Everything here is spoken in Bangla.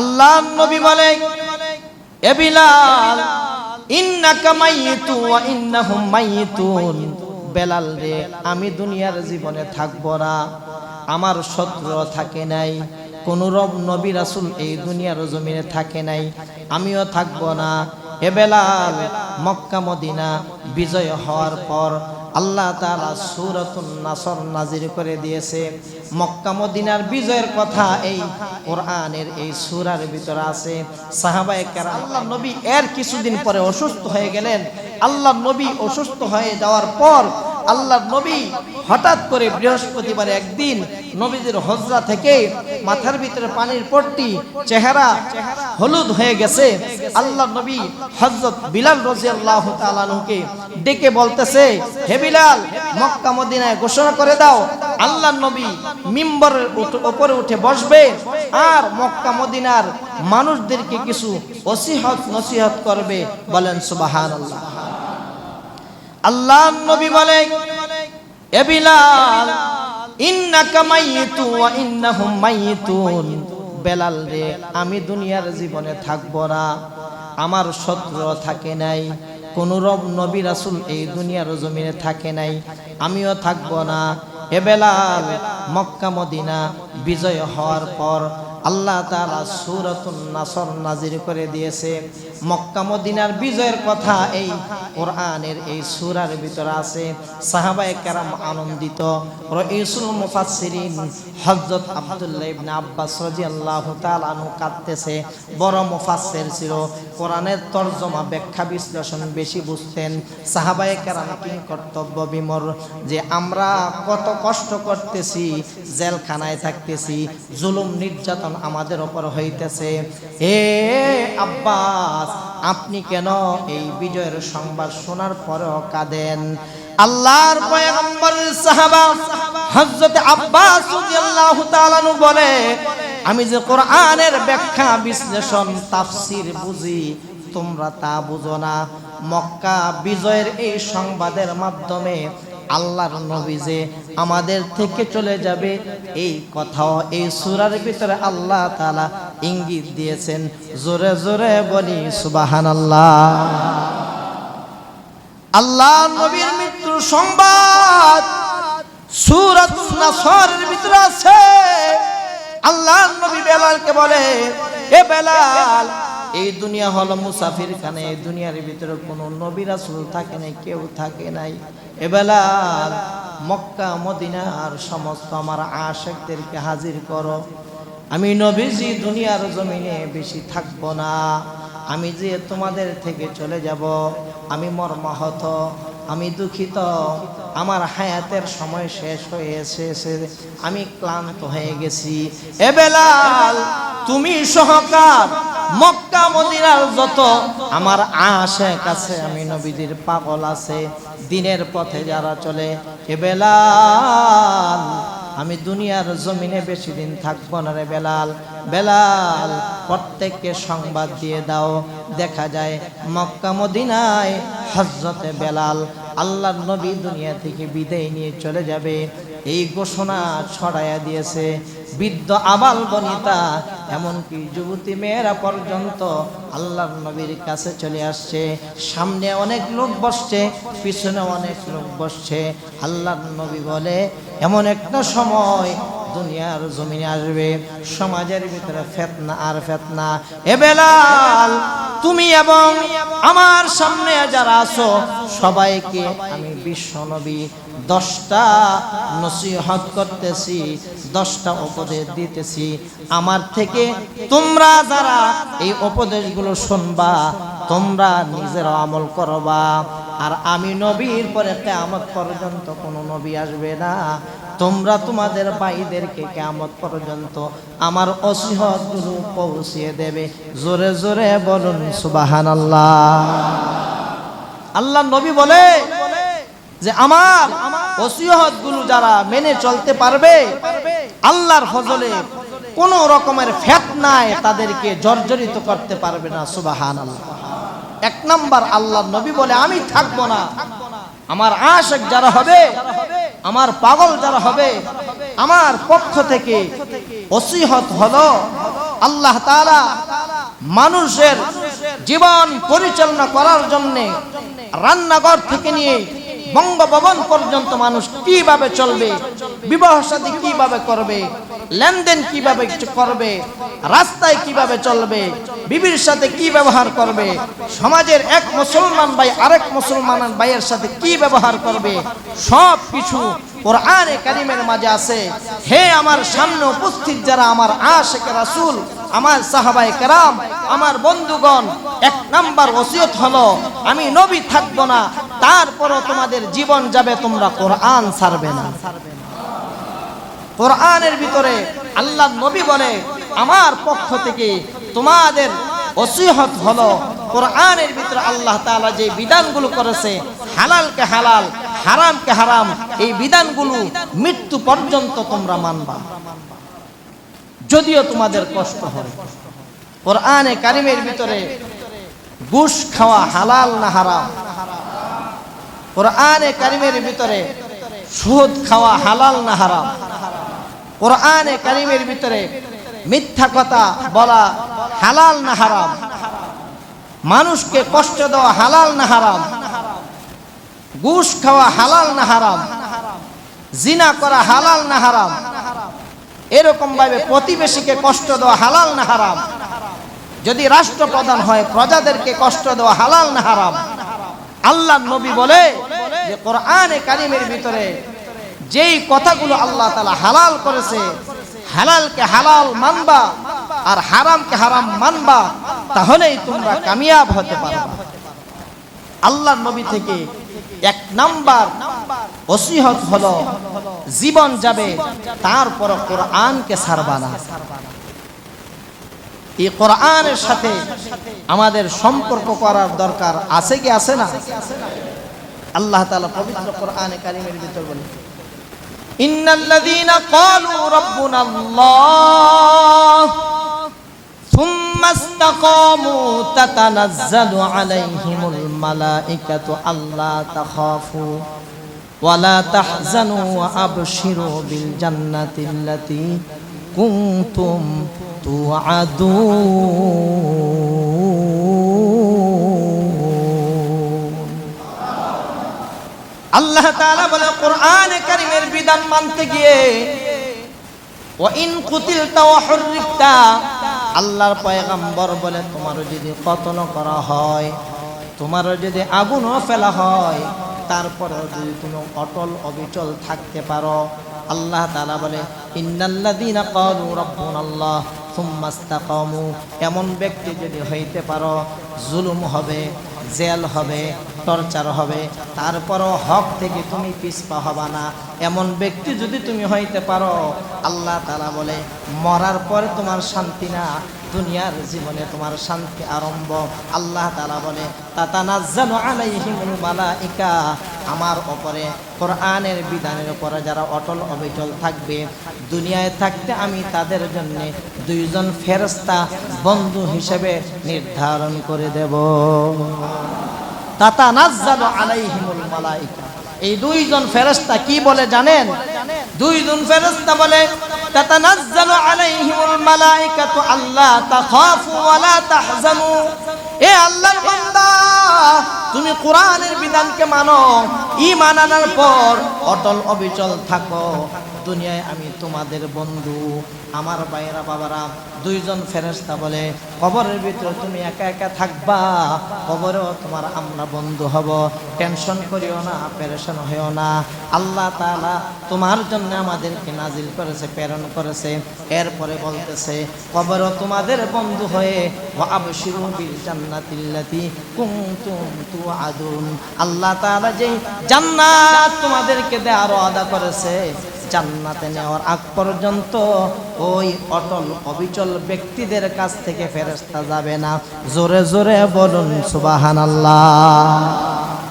আল্লাহ নবী বলে, এ বিলাল, ইন্নাকা মাইয়িতু ওয়া ইন্নাহুম মাইয়িতুন বেলাল রে, আমি দুনিয়ার জীবনে থাকব না। আমার শত্রু থাকে নাই, কোন রব, নবী, রাসূল এই দুনিয়ার জমিনে থাকে নাই, আমিও থাকব না। এ বেলাল, মক্কা, মদিনা বিজয় হওয়ার পর আল্লাহ তাআলা সূরাতুন নাসর নাজির করে দিয়েছে। মক্কা মদিনার বিজয়ের কথা এই কোরআনের এই সূরার ভিতরে আছে। সাহাবায়ে কেরাম, আল্লাহ নবী এর কিছুদিন পরে অসুস্থ হয়ে গেলেন। আল্লাহ নবী অসুস্থ হয়ে যাওয়ার পর আল্লাহ নবী হঠাৎ করে বৃহস্পতিবার একদিন নবীদের হজরা থেকে মাথার ভিতরে পানির পট্টি, চেহারা হলুদ হয়ে গেছে। আল্লাহ নবী হজরত বিলাল রাদিয়াল্লাহু তাআলাকে ডেকে বলতেছে, হে বিলাল, মক্কা মদিনায় ঘোষণা করে দাও আল্লাহ নবী মিম্বরের উপরে উঠে বসবে আর মক্কা, মদিনার মানুষদেরকে কিছু ওসিহত নসিহত করবে বলেন সুবহানাল্লাহ। আল্লাহ নবী বলে ইন্নাকা ওয়া ইন্নাহুম বেলাল রে, আমি দুনিয়ার জীবনে থাকব না, আমার শত্রু থাকে নাই, কোন রব, নবী, রাসূল এই দুনিয়ার জমিনে থাকে নাই, আমিও থাকব না। এ বেলাল মক্কা মদিনা বিজয় হওয়ার পর আল্লাহ তাআলা সূরাতুন নাসর নাজির করে দিয়েছে। মক্কা মদিনার বিজয়ের কথা এই কোরআনের এই সূরার ভিতরে আছে। সাহাবায়ে কেরাম আনন্দিত। রাইসুল মুফাসসিরিন হযরত আব্দুল্লাহ ইবনে আব্বাস রাদিয়াল্লাহু তাআলা আনহু কাঁদতেছে। বড় মুফাসসির ছিল। কোরআনের তরজমা, ব্যাখ্যা, বিশ্লেষণ বেশি বুঝতেন। সাহাবায়ে কেরাম কি কর্তব্য বিমর? যে আমরা কত কষ্ট করতেছি, জেলখানায় থাকতেছি, জুলুম, নির্যাতন আমাদের ওপর হইতেছে। এ আব্বাস, আপনি কেন এই বিজয়ের সংবাদ শোনার পরেও কাঁদেন? আল্লাহর পয়গম্বর সাহাবা হযরত আব্বাস রাদিয়াল্লাহু তাআলা আনহু বলে, আমি যে কোরআনের ব্যাখ্যা, বিশ্লেষণ, তাফসীর বুঝি, তোমরা তা বুঝো না। মক্কা বিজয়ের এই সংবাদের মাধ্যমে আল্লাহর নবী যে আমাদের থেকে চলে যাবে, এই কথাও এই সূরার ভিতরে আল্লাহ তাআলা ইঙ্গিত দিয়েছেন। জোরে জোরে বলি, সুবহানাল্লাহ। আল্লাহ নবীর মৃত্যুর সংবাদ সূরাত নাসরের ভিতরে আছে। আল্লাহ নবী বেলালকে বলে, এ বেলাল, এই দুনিয়া হলো মুসাফির খানে এই দুনিয়ার ভিতরে কোনো নবী রাসূল থাকে নাই, কেউ থাকে নাই। এ মক্কা মক্কা, মদিনার সমস্ত আমার আশেকদেরকে হাজির করো। আমি নবীজি দুনিয়ার জমিনে বেশি থাকব না। আমি যে তোমাদের থেকে চলে যাব, আমি মর্মাহত, আমি দুঃখিত। আমার হায়াতের সময় শেষ হয়ে আমি ক্লান্ত হয়ে গেছি। এ বেলাল, তুমি সহকার, মক্কা মদিনার যত আমার আশে কাছে আমি নবীদের পাগল আছে, দিনের পথে যারা চলে। এ বেলাল আমি দুনিয়ার জমিনে বেশি দিন থাকব না রে বেলাল। বেলাল, প্রত্যেককে সংবাদ দিয়ে দাও। দেখা যায় মক্কা, মদিনায় হজরতে বেলাল আল্লাহর নবী দুনিয়া থেকে বিদায় নিয়ে চলে যাবে। এই ঘোষণা ছড়াইয়া দিয়েছে। বৃদ্ধ আবাল বনিতা, এমনকি যুবতী মেয়েরা পর্যন্ত আল্লাহর নবীর কাছে চলে আসছে। সামনে অনেক লোক বসছে, পিছনে অনেক লোক বসছে। আল্লাহর নবী বলে, এমন একটা সময় দুনিয়ার জমিনে আসবে। সমাজের ভিতরে ফেতনা আর ফেতনা। এ বেলাল, তুমি এবং আমার সামনে যারা আছো, সবাইকে আমি বিশ্ব নবী দশটা নসিহত করতেছি, দশটা উপদেশ দিতেছি। আমার থেকে তোমরা যারা এই উপদেশগুলো শুনবা, তোমরা নিজের আমল করবা। আর আমি নবীর পরে কেয়ামত পর্যন্ত কোনো নবী আসবে না। তোমরা তোমাদের ভাইদেরকে কেয়ামত পর্যন্ত আমার অসিহতগুলো পৌঁছিয়ে দেবে। জোরে জোরে বলুন সুবাহান আল্লাহ আল্লাহ নবী বলে যে আমার ওসিহতগুলো যারা মেনে চলতে পারবে, আল্লাহর ফজলে কোন রকমের ফেতনায় তাদেরকে জর্জরিত করতে পারবে না সুবাহান এক নাম্বার আল্লাহ নবী বলে, আমি থাকব না। আমার আশেক যারা হবে, আমার পাগল যারা হবে, আমার পক্ষ থেকে ওসিহত হলো আল্লাহ তারা মানুষের জীবন পরিচালনা করার জন্যে রান্নাঘর থেকে নিয়ে বঙ্গভবন পর্যন্ত মানুষ কীভাবে চলবে? বিবাহ সাথী কীভাবে করবে? লেনদেন কীভাবে করবে? রাস্তায় কীভাবে চলবে? বিবির সাথে কি ব্যবহার করবে? সমাজের এক মুসলমান ভাই আরেক মুসলমান ভাইয়ের সাথে কি ব্যবহার করবে? সব কিছু কোরআনে কারিমের মাঝে আছে। হে আমার সামনে উপস্থিত যারা আমার আশেখ রাসূল আমার সাহাবাই কেরাম, আমার বন্ধুগণ, এক নাম্বার ওসিয়ত হলো, আমি নবী থাকব না, তারপরও তোমাদের জীবন যাবে, তোমরা কোরআন ছাড়বে না। কোরআনের ভিতরে আল্লাহ নবী বলে, আমার পক্ষ থেকে তোমাদের ওসিহত হলো, কোরআনের ভিতরে আল্লাহ তাআলা যে বিধানগুলো করেছে, হালালকে হালাল, হারামকে হারাম, এই বিধানগুলো মৃত্যু পর্যন্ত তোমরা মানবা। যদিও তোমাদের কষ্ট হয়। কোরআনে কারিমের ভিতরে ঘুষ খাওয়া হালাল না হারাম? কোরআনে কারিমের ভিতরে সুদ খাওয়া হালাল না হারাম? কোরআনে কারিমের ভিতরে মিথ্যা কথা বলা হালাল না হারাম? মানুষকে কষ্ট দেওয়া হালাল না হারাম? ঘুষ খাওয়া হালাল না হারাম? জিনা করা হালাল না হারাম? এরকম ভাবে প্রতিবেশীকে কষ্ট দেওয়া হালাল না হারাম? যদি রাষ্ট্রপ্রধান হয়, প্রজাদেরকে কষ্ট দেওয়া হালাল না হারাম? আল্লাহ নবী বলে যে, কোরআনে কারিমের ভিতরে যেই কথাগুলো আল্লাহ তালা হালাল করেছে, হালালকে হালাল মানবা আর হারামকে হারাম মানবা, তাহলেই তোমরা কামিয়াব হতে পারবা আল্লাহ নবী থেকে এক নাম্বার ওসিহত হলো জীবন যাবে তারপর কোরআনকে ছাড়বা না এই কোরআনের সাথে আমাদের সম্পর্ক করার দরকার আছে কি আছে না আল্লাহ তাআলা পবিত্র কোরআনে কারিমের ভিতর বলে ইন্নাল্লাযীনা ক্বালু রাব্বুনাল্লাহ ثم استقاموا تتنزل عليهم الملائكة ألا تخافوا ওয়ালা তাহজানু আবশিরু বিল জান্নাতিল্লাতি কুনতুম তুআদুন আল্লাহ তাআলা বলে, কোরআনে কারীমের বিধান মানতে গিয়ে ওয়াইন কুতিলতা ওয়া হুররিফতা, আল্লাহর পয়গাম্বর বলে তোমার যদি কতল করা হয় তোমার যদি আগুনও ফেলা হয় তারপরেও যদি তুমি অটল অবিচল থাকতে পারো, আল্লাহ তালা বলে রাব্বুনাল্লাহ সুম্মা ইসতাকামু। এমন ব্যক্তি যদি হইতে পারো, জুলুম হবে, জেল হবে, টর্চার হবে, তারপরও হক থেকে তুমি পিছপা হবা না। এমন ব্যক্তি যদি তুমি হইতে পারো, আল্লাহ তালা বলে, মরার পরে তোমার শান্তি না দুনিয়ার জীবনে তোমার শান্তি আরম্ভ। আল্লাহ তালা বলে, তাতানাজ্জালু আলাইহিমুল মালাইকা। আমার ওপরে, কোরআনের বিধানের উপরে যারা অটল অবিচল থাকবে, দুনিয়ায় থাকতে আমি তাদের জন্য দুইজন ফেরস্তা বন্ধু হিসেবে নির্ধারণ করে দেব। তাতানাজ্জালু আলাইহিমুল মালাইকা। এই দুইজন ফেরেশতা কি বলে জানেন? দুইজন ফেরেশতা বলে তাতানাজ্জালু عليهم الملائكة আল্লাহ تخافوا ولا تحزنوا এ আল্লাহর বান্দা তুমি কোরআনের বিধানকে মানো। ঈমান আনার পর অটল অবিচল থাকো দুনিয়ায় আমি তোমাদের বন্ধু। আমার বাইরা বাবারা, দুইজন ফেরেস্তা বলে, কবরের ভিতরে তুমি একা একা থাকবা, কবরেও তোমার আমরা বন্ধু হব। টেনশন করিও না, পেরেশন হইও না। আল্লাহ তাআলা তোমার জন্য আমাদেরকে নাজিল করেছে, প্রেরণ করেছে। এরপরে বলতেছে, কবরও তোমাদের বন্ধু হয়ে আবশিরু বিল জান্নাতিল্লাতি কুনতুম তুআদুন। আল্লাহ তাআলা যেই জান্নাত তোমাদেরকে দে আরও আদা করেছে। জান্নাতে নেওয়ার আগ পর্যন্ত ওই অটল অবিচল ব্যক্তিদের কাছ থেকে ফেরেস্তা যাবে না। জোরে জোরে বলুন সুবাহান আল্লাহ